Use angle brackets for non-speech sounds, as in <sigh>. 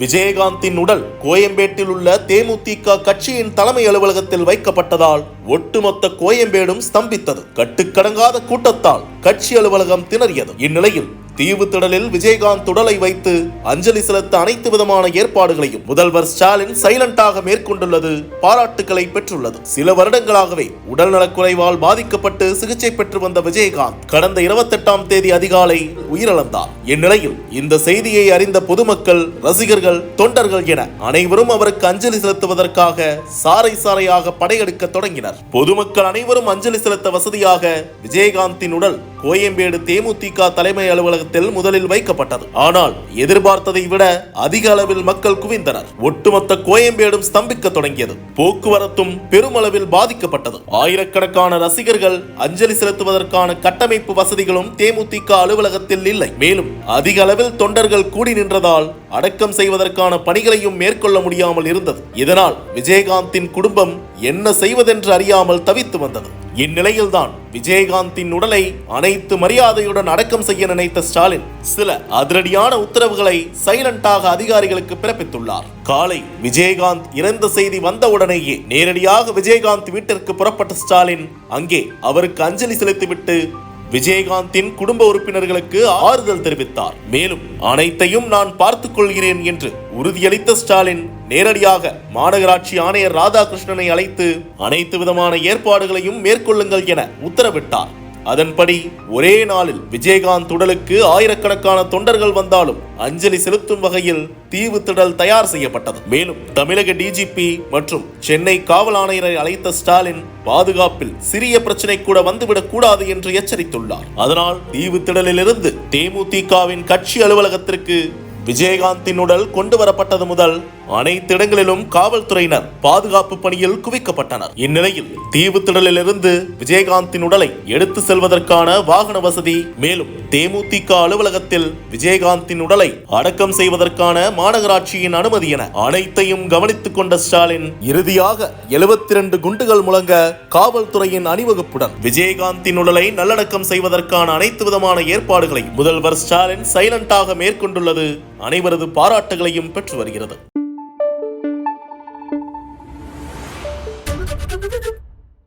விஜயகாந்தின் உடல் கோயம்பேட்டில் உள்ள தேமுதிக கட்சியின் தலைமை அலுவலகத்தில் வைக்கப்பட்டதால் ஒட்டுமொத்த கோயம்பேடும் ஸ்தம்பித்தது. கட்டுக்கடங்காத கூட்டத்தால் கட்சி அலுவலகம் திணறியது. இந்நிலையில் தீவு திடலில் விஜயகாந்த் உடலை வைத்து அஞ்சலி செலுத்த அனைத்து விதமான ஏற்பாடுகளையும் முதல்வர் ஸ்டாலின் சைலண்டாக மேற்கொண்டுள்ளது பாராட்டுக்களை பெற்றுள்ளது. சில வருடங்களாகவே உடல்நலக்குறைவால் பாதிக்கப்பட்டு சிகிச்சை பெற்று வந்த விஜயகாந்த் கடந்த இருபத்தெட்டாம் தேதி அதிகாலை உயிரிழந்தார். இந்நிலையில் இந்த செய்தியை அறிந்த பொதுமக்கள் ரசிகர்கள் தொண்டர்கள் என அனைவரும் அவருக்கு அஞ்சலி செலுத்துவதற்காக சாறை சாறையாக படையெடுக்க தொடங்கினர். பொதுமக்கள் அனைவரும் அஞ்சலி செலுத்த வசதியாக விஜயகாந்தின் உடல் கோயம்பேடு தேமுதிக தலைமை அலுவலகத்தில் முதலில் வைக்கப்பட்டது. ஆனால் எதிர்பார்த்ததை விட அதிக அளவில் மக்கள் குவிந்தனர். ஒட்டுமொத்த கோயம்பேடும் ஸ்தம்பிக்க தொடங்கியது. போக்குவரத்தும் பெருமளவில் பாதிக்கப்பட்டது. ஆயிரக்கணக்கான ரசிகர்கள் அஞ்சலி செலுத்துவதற்கான கட்டமைப்பு வசதிகளும் தேமுதிக அலுவலகத்தில் இல்லை. மேலும் அதிக அளவில் தொண்டர்கள் கூடி நின்றதால் அடக்கம் செய்வதற்கான பணிகளையும் மேற்கொள்ள முடியாமல் இருந்தது. இதனால் விஜயகாந்தின் குடும்பம் என்ன செய்வதென்று அறியாமல் தவித்து வந்தது. இந்நிலையில்தான் விஜயகாந்தின் உடலை அனைத்து மரியாதையுடன் அடக்கம் செய்ய நினைத்த ஸ்டாலின் சில அதிரடியான உத்தரவுகளை சைலண்டாக அதிகாரிகளுக்கு பிறப்பித்துள்ளார். காலை விஜயகாந்த் இறந்த செய்தி வந்தவுடனேயே நேரடியாக விஜயகாந்த் வீட்டிற்கு புறப்பட்ட ஸ்டாலின் அங்கே அவருக்கு அஞ்சலி செலுத்திவிட்டு விஜயகாந்தின் குடும்ப உறுப்பினர்களுக்கு ஆறுதல் தெரிவித்தார். மேலும் அனைத்தையும் நான் பார்த்துக் கொள்கிறேன் என்று உறுதியளித்த ஸ்டாலின் நேரடியாக மாநகராட்சி ஆணையர் ராதாகிருஷ்ணனை அழைத்து அனைத்து விதமான ஏற்பாடுகளையும் மேற்கொள்ளுங்கள் என உத்தரவிட்டார். அதன்படி ஒரே நாளில் விஜயகாந்த் உடலுக்கு ஆயிரக்கணக்கான தொண்டர்கள் வந்தாலும் அஞ்சலி செலுத்தும் வகையில் தீவு திடல் தயார் செய்யப்பட்டது. மேலும் தமிழக டிஜிபி மற்றும் சென்னை காவல் ஆணையரை அழைத்த ஸ்டாலின் பாதுகாப்பில் சிறிய பிரச்சனை கூட வந்துவிடக் கூடாது என்று எச்சரித்துள்ளார். அதனால் தீவு திடலிலிருந்து தேமுதிகவின் கட்சி அலுவலகத்திற்கு விஜயகாந்தின் உடல் கொண்டு வரப்பட்டது முதல் அனைத்து இடங்களிலும் காவல்துறையினர் பாதுகாப்பு பணியில் குவிக்கப்பட்டனர். இந்நிலையில் தீவு திடலிலிருந்து விஜயகாந்தின் உடலை எடுத்து செல்வதற்கான வாகன வசதி மேலும் தேமுதிக அலுவலகத்தில் விஜயகாந்தின் உடலை அடக்கம் செய்வதற்கான மாநகராட்சியின் அனுமதி என அனைத்தையும் கவனித்துக் கொண்ட ஸ்டாலின் இறுதியாக எழுபத்தி ரெண்டு குண்டுகள் முழங்க காவல்துறையின் அணிவகுப்புடன் விஜயகாந்தின் உடலை நல்லடக்கம் செய்வதற்கான அனைத்து விதமான ஏற்பாடுகளை முதல்வர் ஸ்டாலின் சைலண்டாக மேற்கொண்டுள்ளது. அனைவரது பாராட்டுகளையும் பெற்று வருகிறது. Thank <laughs> you.